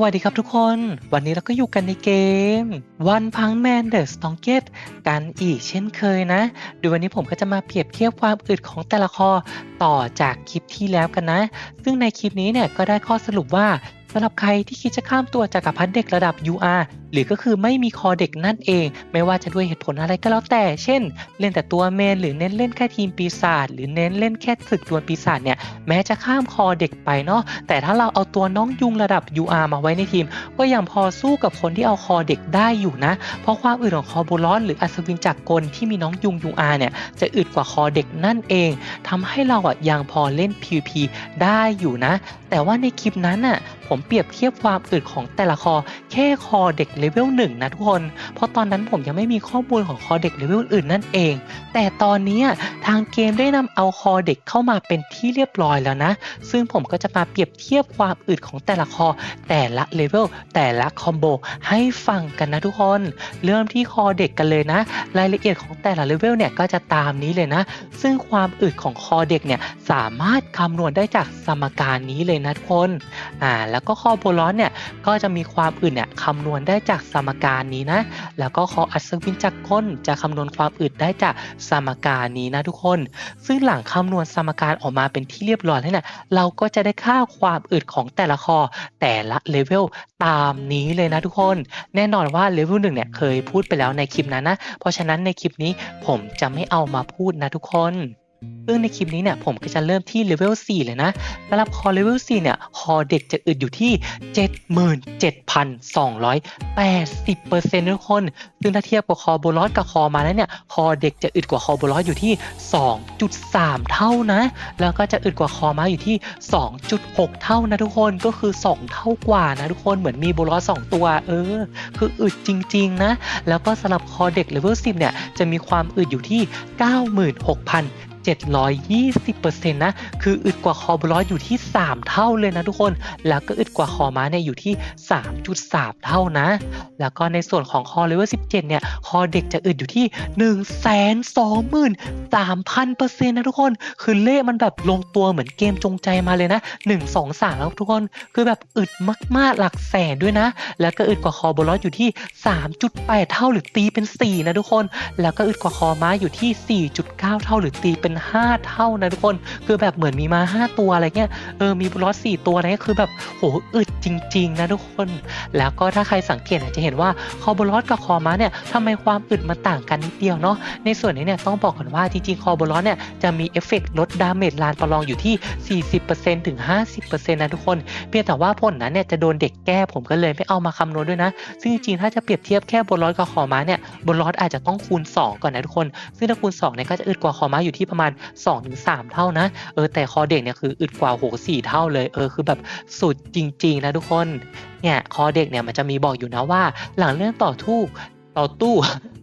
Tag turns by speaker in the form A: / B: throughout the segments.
A: วัสดีครับทุกคน วันนี้เราก็อยู่กันในเกม วันพังแมนเดอร์สตองเกตกันอีกเช่นเคยนะ โดยวันนี้ผมก็จะมาเปรียบเทียบความอึดของแต่ละคอต่อจากคลิปที่แล้วกันนะ ซึ่งในคลิปนี้เนี่ยก็ได้ข้อสรุปว่า สำหรับใครที่คิดจะข้ามตัวจากักรพรรดิเด็กระดับ UR หรือก็คือไม่มีคอเด็กนั่นเอง ไม่ว่าจะด้วยเหตุผลอะไรก็แล้วแต่ เช่น เล่นแต่ตัวเมน หรือเน้นเล่นแค่ทีมปีศาจหรือเน้นเล่นแค่ศึกดวลปีศาจเนี่ยแม้จะข้ามคอเด็กไปเนาะแต่ถ้าเราเอาตัวน้องยุงระดับ UR มาไว้ในทีม ก็ยังพอสู้กับคนที่เอาคอเด็กได้อยู่นะ เพราะความอึดของคอบูลอนหรืออัศวินจักรกลที่มีน้องยุง UR เนี่ยจะอึดกว่าคอเด็กนั่นเองทำให้เราอะยังพอเล่น PVP ได้อยู่นะ แต่ว่าในคลิปนั้นน่ะผมเปรียบเทียบความอึดของแต่ละคอแค่คอเด็กเลเวลหนึ่งนะทุกคน เพราะตอนนั้นผมยังไม่มีข้อมูลของคอเด็กเลเวลอื่นนั่นเอง แต่ตอนนี้ทางเกมได้นำเอาคอเด็กเข้ามาเป็นที่เรียบร้อยแล้วนะ ซึ่งผมก็จะมาเปรียบเทียบความอึดของแต่ละคอ แต่ละเลเวลแต่ละคอมโบให้ฟังกันนะทุกคน เริ่มที่คอเด็กกันเลยนะ รายละเอียดของแต่ละเลเวลเนี่ยก็จะตามนี้เลยนะ ซึ่งความอึดของคอเด็กเนี่ยสามารถคำนวณได้จากสมการนี้เลยนะทุกคนอ่าแล้วก็คอโบลอนเนี่ยก็จะมีความอึดเนี่ยคำนวณได้จากสมการนี้นะ แล้วก็คออัศวินจักรกลจะคำนวณความอึดได้จากสมการนี้นะทุกคน ซึ่งหลังคำนวณสมการออกมาเป็นที่เรียบร้อยแล้วเนี่ยเราก็จะได้ค่าความอึดของแต่ละคอแต่ละเลเวลตามนี้เลยนะทุกคน แน่นอนว่าเลเวลหนึ่งเนี่ยเคยพูดไปแล้วในคลิปนั้นนะ เพราะฉะนั้นในคลิปนี้ผมจะไม่เอามาพูดนะทุกคน ซึ่งในคลิปนี้เนี่ยผมก็จะเริ่มที่เลเวล4เลยนะสำหรับคอเลเวล4เนี่ยคอเด็กจะอึดอยู่ที่ 77,280%ทุกคน ซึ่งถ้าเทียบกับคอโบลอสกับคอมาแล้วเนี่ย คอเด็กจะอึดกว่าคอโบลอสอยู่ที่ 2.3 เท่านะ แล้วก็จะอึดกว่าคอมาอยู่ที่ 2.6 เท่านะทุกคนก็คือ 2 เท่ากว่านะทุกคนเหมือนมีโบลอส2ตัว เออ คืออึดจริง ๆ นะ แล้วก็สำหรับคอเด็กเลเวล10เนี่ยจะมีความอึดอยู่ที่ 96,000 720%นะ คืออึดกว่าคอบูลอสอยู่ที่ 3 เท่าเลยนะทุกคน แล้วก็อึดกว่าคอม้าเนี่ยอยู่ที่ 3.3 เท่านะ แล้วก็ในส่วนของคอเลเวล17 เนี่ย คอเด็กจะอึดอยู่ที่ 123,000%นะทุกคน คือเลขมันแบบลงตัวเหมือนเกมจงใจมาเลยนะ 1 2 3 แล้วทุกคน คือแบบอึดมากๆหลักแสนด้วยนะ แล้วก็อึดกว่าคอบูลอสอยู่ที่ 3.8 เท่าหรือตีเป็น 4 นะทุกคน แล้วก็อึดกว่าคอม้าอยู่ที่ 4.9 เท่าหรือตีเป็น5เท่านะทุกคน คือแบบเหมือนมีมา5ตัวอะไรเงี้ยเออมีบลอส4ตัวอะไรเงี้ยคือแบบโหอึดจริง ๆ นะทุกคน แล้วก็ถ้าใครสังเกตอาจจะเห็นว่าคอบลอสกับคอม้าเนี่ยทำไมความอึดมันต่างกันนิดเดียวเนาะในส่วนนี้เนี่ยต้องบอกก่อนว่าจริงๆคอบลอสเนี่ยจะมีเอฟเฟกต์ลดดาเมจลานประลองอยู่ที่ 40%ถึง 50%นะทุกคน เพียงแต่ว่าผลนั้นเนี่ยจะโดนเด็กแก้ผมก็เลยไม่เอามาคำนวณด้วยนะ ซึ่งจริงๆถ้าจะเปรียบเทียบแค่บนลอสกับคอม้าเนี่ยบนลอสอาจจะต้องคูณ 2 ก่อนนะทุกคน ซึ่งถ้าคูณ2เนี่ยก็จะอึดกว่าคอม้าอยู่ที่ประมาณ2-3 เท่านะเออแต่คอเด็กเนี่ยคืออึดกว่าโหสี่เท่าเลยเออคือแบบสุดจริง ๆ นะทุกคนเนี่ยคอเด็กเนี่ยมันจะมีบอกอยู่นะว่า หลังเรื่องต่อทู่ ต่อตู้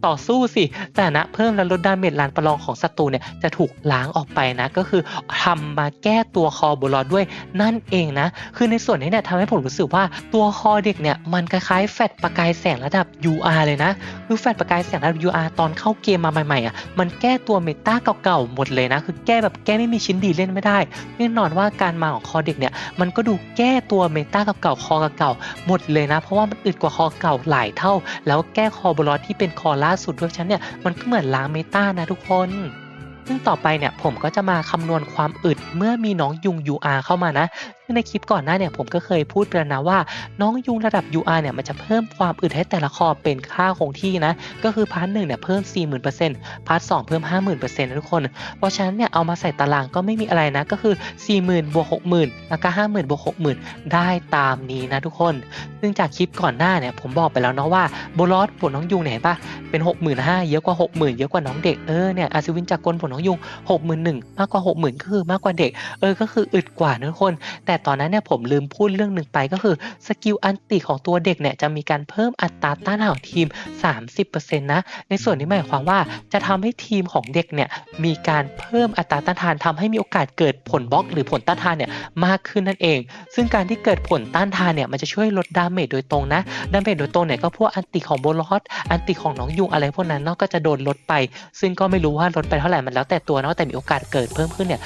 A: ต่อสู้สิสถานะเพิ่มและลดดาเมจลานประลองของศัตรูเนี่ยจะถูกล้างออกไปนะ ก็คือทำมาแก้ตัวคอบูลอด้วยนั่นเองนะ คือในส่วนนี้เนี่ยทำให้ผมรู้สึกว่าตัวคอเด็กเนี่ยมันคล้ายๆแฟดประกายแสงระดับ UR เลยนะคือแฟดประกายแสงระดับ UR ตอนเข้าเกมมาใหม่ๆอะมันแก้ตัวเมตาเก่าๆหมดเลยนะ คือแก้แบบแก้ไม่มีชิ้นดีเล่นไม่ได้แน่นอนว่าการมาของคอเด็กเนี่ยมันก็ดูแก้ตัวเมตาเก่าๆคอเก่าๆหมดเลยนะ เพราะว่ามันอึดกว่าคอเก่าหลายเท่า แล้วแก้คอบูลอที่เป็นคอล่าสุดด้วยฉันเนี่ยมันก็เหมือนล้างเมตานะทุกคน ซึ่งต่อไปเนี่ยผมก็จะมาคำนวณความอึดเมื่อมีน้องยุง UR เข้ามานะ ซึ่งในคลิปก่อนหน้าเนี่ยผมก็เคยพูดไปแล้วนะว่า น้องยุงระดับ UR เนี่ยมันจะเพิ่มความอึดให้แต่ละคอเป็นค่าคงที่นะ ก็คือพาร์ทหนึ่งเนี่ยเพิ่ม 40,000%พาร์ทสองเพิ่ม 50,000%นะทุกคน เพราะฉะนั้นเนี่ยเอามาใส่ตารางก็ไม่มีอะไรนะ ก็คือ 40,000บวก60,000 แล้วก็50,000บวก60,000 ได้ตามนี้นะทุกคน ซึ่งจากคลิปก่อนหน้าเนี่ยผมบอกไปแล้วเนาะว่าโบลอสบวกน้องยุงเนี่ยเห็นปะเป็น65,000เยอะกว่า 60,000 เยอะกว่าน้องเด็กเออเนี่ยอาซวินจากกลบวกน้องยุง61,000มากกว่า 60,000 ก็คือมากกว่าเด็กเออก็คืออึดกว่านะทุกคนแต่ตอนนั้นเนี่ยผมลืมพูดเรื่องหนึ่งไปก็คือสกิลอันติของตัวเด็กเนี่ยจะมีการเพิ่มอัตราต้านทานของทีม 30%นะ ในส่วนนี้หมายความว่าจะทำให้ทีมของเด็กเนี่ยมีการเพิ่มอัตราต้านทานทำให้มีโอกาสเกิดผลบล็อก หรือผลต้านทานเนี่ยมากขึ้นนั่นเอง ซึ่งการที่เกิดผลต้านทานเนี่ยมันจะช่วยลดดาเมจโดยตรงนะ ดาเมจโดยตรงเนี่ยก็พวกอันติของโบลอสอันติของน้องยุงอะไรพวกนั้นเนาะก็จะโดนลดไป ซึ่งก็ไม่รู้ว่าลดไปเท่าไหร่มันแล้วแต่ตัวเนาะแต่มีโอกาสเกิดเพิ่มขึ้นเนี่ย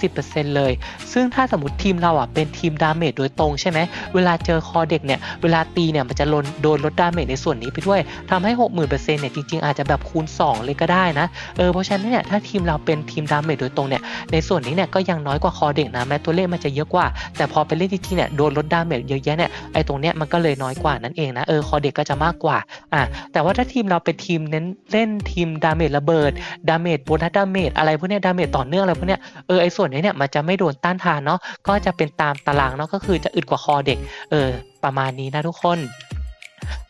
A: 30%เลย ซึ่งถ้าสมมติทีมเราอะเป็นทีมดาเมจโดยตรงใช่ไหมเวลาเจอคอเด็กเนี่ยเวลาตีเนี่ยมันจะลนโดนลดดาเมจในส่วนนี้ไปด้วยทำให้ 60,000%เนี่ยจริงๆอาจจะแบบคูณ 2 เลยก็ได้นะเออเพราะฉะนั้นเนี่ยถ้าทีมเราเป็นทีมดาเมจโดยตรงเนี่ยในส่วนนี้เนี่ยก็ยังน้อยกว่าคอเด็กนะแม้ตัวเลขมันจะเยอะกว่า แต่พอไปเล่นจริงๆเนี่ยโดนลดดาเมจเยอะแยะเนี่ยไอ้ตรงเนี้ยมันก็เลยน้อยกว่านั่นเองนะเออคอเด็กก็จะมากกว่าอะแต่ว่าถ้าทีมเราเป็นทีมเน้นเล่นทีมดาเมจระเบิดดาเมจโบนัสดาเมจอะไรพวกเนี้ยดาเมจต่อเนื่องอะไรพวกเนี้ยเออไอ้ส่วนนี้เนี่ยมันจะไม่โดนต้านทานเนาะก็จะเป็นตามตารางเนาะก็คือจะอึดกว่าคอเด็ก เออ ประมาณนี้นะทุกคน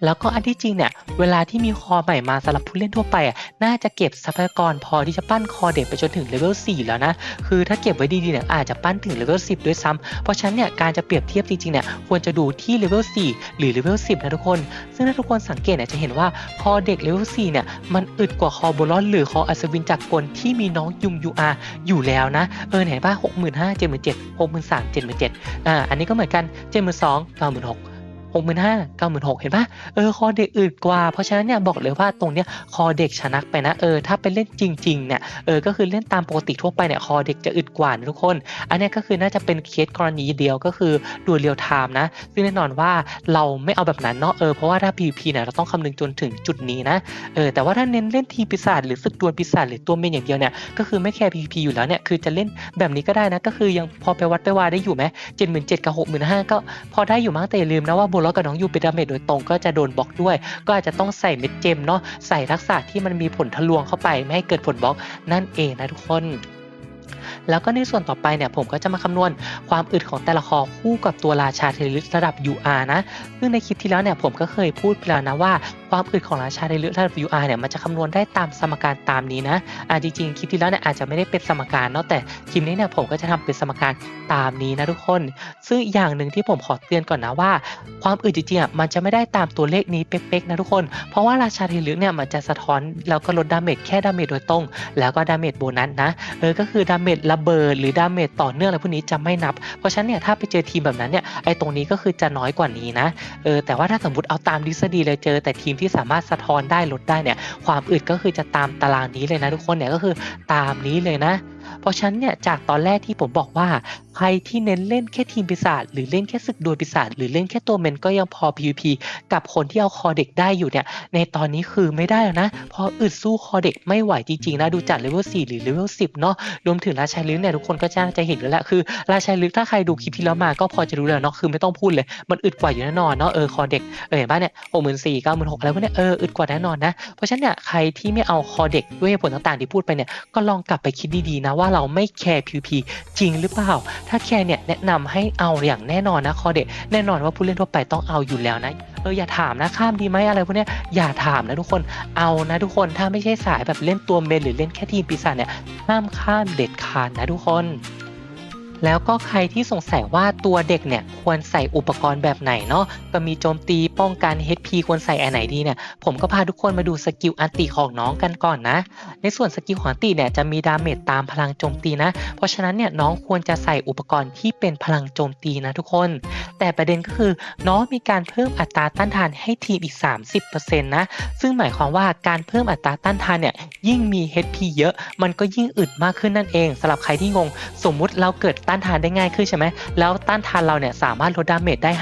A: แล้วก็อันที่จริงเนี่ย เวลาที่มีคอใหม่มาสำหรับผู้เล่นทั่วไปอะน่าจะเก็บทรัพยากรพอที่จะปั้นคอเด็กไปจนถึงเลเวล4แล้วนะ คือถ้าเก็บไว้ดีๆเนี่ยอาจจะปั้นถึงเลเวล10 ด้วยซ้ำเพราะฉะนั้นเนี่ยการจะเปรียบเทียบจริงๆเนี่ยควรจะดูที่เลเวล4หรือเลเวล10 นะทุกคน ซึ่งถ้าทุกคนสังเกตเนี่ยจะเห็นว่าคอเด็กเลเวล4เนี่ยมันอึดกว่าคอโบลอนหรือคออัศวินจากกลที่มีน้องยุงยูอาอยู่แล้วนะเออไหนป่ะหกหมื่นห้าเจ็ดหมื่นเจ็ดหกหมื่นสามเจ็ดหมื่นเจ็ดอ่าอันนี้ก็เหมือนกันเจ็ดหมื่นสองเก้าหมื่นหก หกหมื่นห้าเก้าหมื่นหกเห็นปะเออคอเด็กอึดกว่า เพราะฉะนั้นเนี่ยบอกเลยว่าตรงเนี้ยคอเด็กชนะไปนะเออถ้าไปเล่นจริงๆเนี่ยเออก็คือเล่นตามปกติทั่วไปเนี่ยคอเด็กจะอึดกว่านะทุกคน อันนี้ก็คือน่าจะเป็นเคสกรณีเดียวก็คือดูเรียลไทม์นะ ซึ่งแน่นอนว่าเราไม่เอาแบบนั้นเนาะเออเพราะว่าถ้า PVP เนี่ยเราต้องคำนึงจนถึงจุดนี้นะเออแต่ว่าถ้าเน้นเล่นทีปีศาจหรือศึกดวลปีศาจหรือตัวเมนอย่างเดียวเนี่ยก็คือไม่แคร์ PVP อยู่แล้วเนี่ยคือจะเล่นแบบนี้ก็ได้นะก็คือยังพอไปวัดไปวาได้อยู่ไหมเจ็ดหมื่นเจ็ดกับหกหมื่นห้าก็พอได้อยู่มั้งแต่อย่าลืมนะว่าโบล็อกับน้องยูเป็นดาเมจโดยตรงก็จะโดนบล็อกด้วย ก็อาจจะต้องใส่เม็ดเจมเนาะใส่ทักษะที่มันมีผลทะลวงเข้าไป ไม่ให้เกิดผลบล็อกนั่นเองนะทุกคนแล้วก็ในส่วนต่อไปเนี่ยผมก็จะมาคำนวณความอึดของแต่ละคอคู่กับตัวราชาเทลิสระดับ UR นะ ซึ่งในคลิปที่แล้วเนี่ยผมก็เคยพูดไปแล้วนะว่าความอึดของราชาเทลิสระดับ UR เนี่ยมันจะคำนวณได้ตามสมการตามนี้นะอ่าจริงๆคลิปที่แล้วเนี่ยอาจจะไม่ได้เป็นสมการเนาะแต่คลิปนี้เนี่ยผมก็จะทำเป็นสมการตามนี้นะทุกคน ซึ่งอย่างหนึ่งที่ผมขอเตือนก่อนนะว่า ความอึดจริงๆอะมันจะไม่ได้ตามตัวเลขนี้เป๊กๆนะทุกคน เพราะว่าราชาเทลิสเนี่ยมันจะสะท้อนแล้วก็ลดดาเมจแค่ดาเมจโดยตรง แล้วก็ดาเมจโบนัสนะเออก็คือดาเมจระเบิดหรือดาเมจต่อเนื่องอะไรพวกนี้จะไม่นับ เพราะฉะนั้นเนี่ยถ้าไปเจอทีมแบบนั้นเนี่ยไอ้ตรงนี้ก็คือจะน้อยกว่านี้นะเออแต่ว่าถ้าสมมติเอาตามทฤษฎีเลยเจอแต่ทีมที่ที่สามารถสะท้อนได้ลดได้เนี่ยความอึดก็คือจะตามตารางนี้เลยนะทุกคนเนี่ยก็คือตามนี้เลยนะ เพราะฉะนั้นเนี่ยจากตอนแรกที่ผมบอกว่าใครที่เน้นเล่นแค่ทีมปีศาจหรือเล่นแค่ศึกดวลปีศาจหรือเล่นแค่ตัวเมนก็ยังพอ PVP กับคนที่เอาคอเด็กได้อยู่เนี่ยในตอนนี้คือไม่ได้แล้วนะ เพราะอึดสู้คอเด็กไม่ไหวจริงๆนะดูจากเลเวล4หรือเลเวล10 เนาะรวมถึงราชาลึกเนี่ยทุกคนก็จะจะเห็นอยู่แล้วคือ ราชาลึกถ้าใครดูคลิปที่แล้วมาก็พอจะรู้แล้วเนาะคือไม่ต้องพูดเลย มันอึดกว่าอยู่แน่นอนเนาะเออคอเด็กเออเห็นป่ะเนี่ยหกหมื่นสี่เก้าหมื่นหกอะไรพวกเนี้ยเอออึดกว่าแน่นอนนะเพราะฉะนั้นเนี่ยใครที่ไม่เอาคอเด็กด้วยผลต่างๆที่พูดไปเนี่ยก็ลองกลับไปคิดดีๆนะว่าเราไม่แคร์ PVP จริงหรือเปล่า ถ้าแคร์เนี่ยแนะนำให้เอาอย่างแน่นอนนะคอเดตแน่นอนว่าผู้เล่นทั่วไปต้องเอาอยู่แล้วนะเอออย่าถามนะข้ามดีไหมอะไรพวกเนี้ยอย่าถามนะทุกคนเอานะทุกคนถ้าไม่ใช่สายแบบเล่นตัวเมนหรือเล่นแค่ทีมปีศาจเนี่ยห้ามข้ามเด็ดขาดนะทุกคน แล้วก็ใครที่สงสัยว่าตัวเด็กเนี่ยควรใส่อุปกรณ์แบบไหนเนาะก็มีโจมตีป้องกัน HP ควรใส่อันไหนดีเนี่ยผมก็พาทุกคนมาดูสกิลอันติของน้องกันก่อนนะ ในส่วนสกิลของอันติเนี่ยจะมีดาเมจตามพลังโจมตีนะ เพราะฉะนั้นเนี่ยน้องควรจะใส่อุปกรณ์ที่เป็นพลังโจมตีนะทุกคน แต่ประเด็นก็คือ น้องมีการเพิ่มอัตราต้านทานให้ทีมอีก 30%นะซึ่งหมายความว่าการเพิ่มอัตราต้านทานเนี่ยยิ่งมี HP เยอะ มันก็ยิ่งอึดมากขึ้นนั่นเองสำหรับใครที่งง สมมุติเราเกิดต้านทานได้ง่ายขึ้นใช่ไหมแล้วต้านทานเราเนี่ยสามารถลดดาเมจได้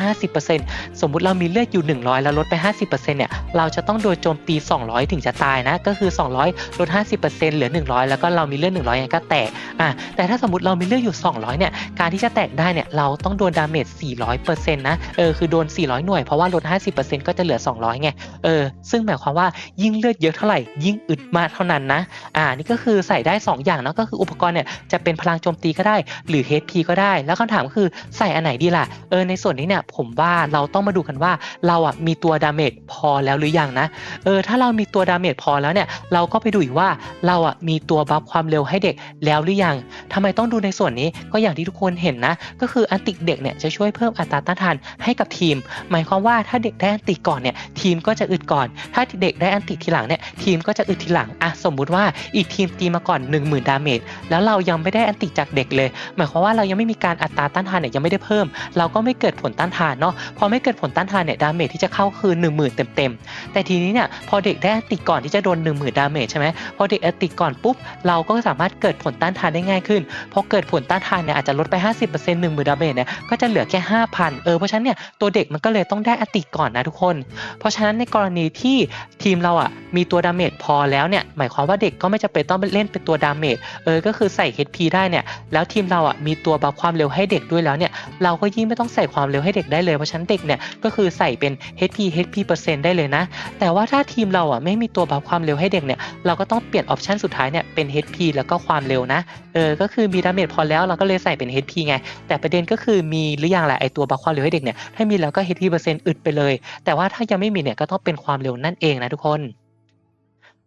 A: 50%สมมุติเรามีเลือดอยู่ 100 แล้วลดไป 50%เนี่ยเราจะต้องโดนโจมตี 200 ถึงจะตายนะ ก็คือ 200 ลด 50%เหลือ 100 แล้วก็เรามีเลือด 100ยังก็แตกอะแต่ถ้าสมมติเรามีเลือดอยู่ 200 เนี่ยการที่จะแตกได้เนี่ยเราต้องโดนดาเมจ 400%นะเออคือโดน 400 หน่วยเพราะว่าลด 50%ก็จะเหลือ 200ไงเออซึ่งหมายความว่ายิ่งเลือดเยอะเท่าไหร่ยิ่งอึดมากเท่านั้นนะอ่านี่ก็คือใส่ได้ 2 อย่างนะก็คืออุปกรณ์เนี่ยจะเป็นพลังโจมตีก็ได้ หรือ HP ก็ได้ แล้วคำถามก็คือใส่อันไหนดีล่ะ เออในส่วนนี้เนี่ยผมว่าเราต้องมาดูกันว่าเราอะมีตัวดาเมจพอแล้วหรือยังนะ เออถ้าเรามีตัวดาเมจพอแล้วเนี่ยเราก็ไปดูอีกว่าเราอะมีตัวบัฟความเร็วให้เด็กแล้วหรือยังทำไมต้องดูในส่วนนี้ก็อย่างที่ทุกคนเห็นนะ ก็คืออันติเด็กเนี่ยจะช่วยเพิ่มอัตราต้านทานให้กับทีม หมายความว่าถ้าเด็กได้อันติก่อนเนี่ยทีมก็จะอึดก่อน ถ้าเด็กได้อันติทีหลังเนี่ยทีมก็จะอึดทีหลังอะสมมุติว่าอีกทีมตีมาก่อน 1 0,000 ดาเมจแล้วเรายังไม่ได้อันติจากเด็กเลย หมายความว่าเรายังไม่มีการอัตราต้านทานเนี่ยยังไม่ได้เพิ่ม เราก็ไม่เกิดผลต้านทานเนาะพอไม่เกิดผลต้านทานเนี่ยดาเมจที่จะเข้าคือ 1 0,000 เต็มๆแต่ทีนี้เนี่ยพอเด็กได้อติก่อนที่จะโดน 1 0,000 ดาเมจใช่ไหมพอเด็กอติก่อนปุ๊บเราก็สามารถเกิดผลต้านทานได้ง่ายขึ้นพอเกิดผลต้านทานเนี่ยอาจจะลดไป 50% 1 0,000 ดาเมจเนี่ยก็จะเหลือแค่ 5,000 เออเพราะฉะนั้นเนี่ยตัวเด็กมันก็เลยต้องได้อติก่อนนะทุกคน เพราะฉะนั้นในกรณีที่ทีมเราอะมีตัวดาเมจพอแล้วเนี่ยหมายความว่าเด็กก็ไม่จำเป็นต้องเล่นเป็นตัวดาเมจเออก็คือใส่ HP ได้เนี่ยแล้วทีมเราอะมีีตัวบัฟความเร็วให้เด็กด้วยแล้วเนี่ยเราก็ยิ่งไม่ต้องใส่ความเร็วให้เด็กได้เลยเพราะฉะนั้นเด็กเนี่ยก็คือใส่เป็น HP HP เปอร์เซ็นต์ได้เลยนะ แต่ว่าถ้าทีมเราอะไม่มีตัวบัฟความเร็วให้เด็กเนี่ยเราก็ต้องเปลี่ยนออปชันสุดท้ายเนี่ยเป็น HP แล้วก็ความเร็วนะเออก็คือมีดาเมจพอแล้วเราก็เลยใส่เป็น HP ไง แต่ประเด็นก็คือมีหรือยังแหละไอตัวบัฟความเร็วให้เด็กเนี่ยถ้ามีแล้วก็ HP เปอร์เซ็นต์อึดไปเลย แต่ว่าถ้ายังไม่มีเนี่ยก็ต้องเป็นความเร็วนั่นเองนะทุกคน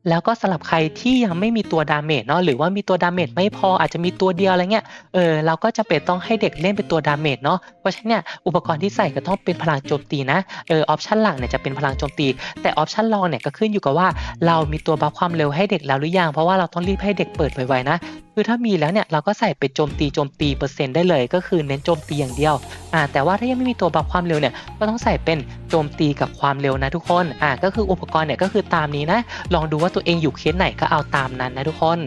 A: แล้วก็สำหรับใครที่ยังไม่มีตัวดาเมจเนาะหรือว่ามีตัวดาเมจไม่พออาจจะมีตัวเดียวอะไรเงี้ยเออเราก็จะเป็นต้องให้เด็กเล่นเป็นตัวดาเมจเนาะเพราะฉะนั้นเนี่ยอุปกรณ์ที่ใส่ก็ต้องเป็นพลังโจมตีนะเออออปชันหลักเนี่ยจะเป็นพลังโจมตี แต่ออปชันรองเนี่ยก็ขึ้นอยู่กับว่า เรามีตัวบัฟความเร็วให้เด็กแล้วหรือยังเพราะว่าเราต้องรีบให้เด็กเปิดไวๆนะ คือถ้ามีแล้วเนี่ยเราก็ใส่ไปโจมตีโจมตีเปอร์เซ็นต์ได้เลย ก็คือเน้นโจมตีอย่างเดียวอ่าแต่ว่าถ้ายังไม่มีตัวบัฟความเร็วเนี่ยก็ต้องใส่เป็นโจมตีกับความเร็วนะทุกคนอ่าก็คืออุปกรณ์เนี่ยก็คือตามนี้นะ ลองดูว่าตัวเองอยู่เคสไหนก็เอาตามนั้นนะทุกคน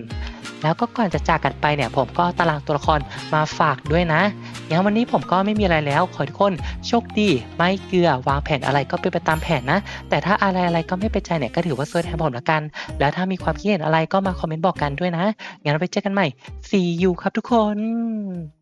A: แล้วก็ก่อนจะจากกันไปเนี่ยผมก็ตารางตัวละครมาฝากด้วยนะงั้นวันนี้ผมก็ไม่มีอะไรแล้วขอทุกคนโชคดี ไม่เกลือวางแผนอะไรก็เป็นไปตามแผนนะ แต่ถ้าอะไรอะไรก็ไม่เป็นใจเนี่ยก็ถือว่าเซิร์ชแทนผมละกัน แล้วถ้ามีความคิดเห็นอะไรก็มาคอมเมนต์บอกกันด้วยนะงั้นเราไปเจอกันใหม่ see you ครับทุกคน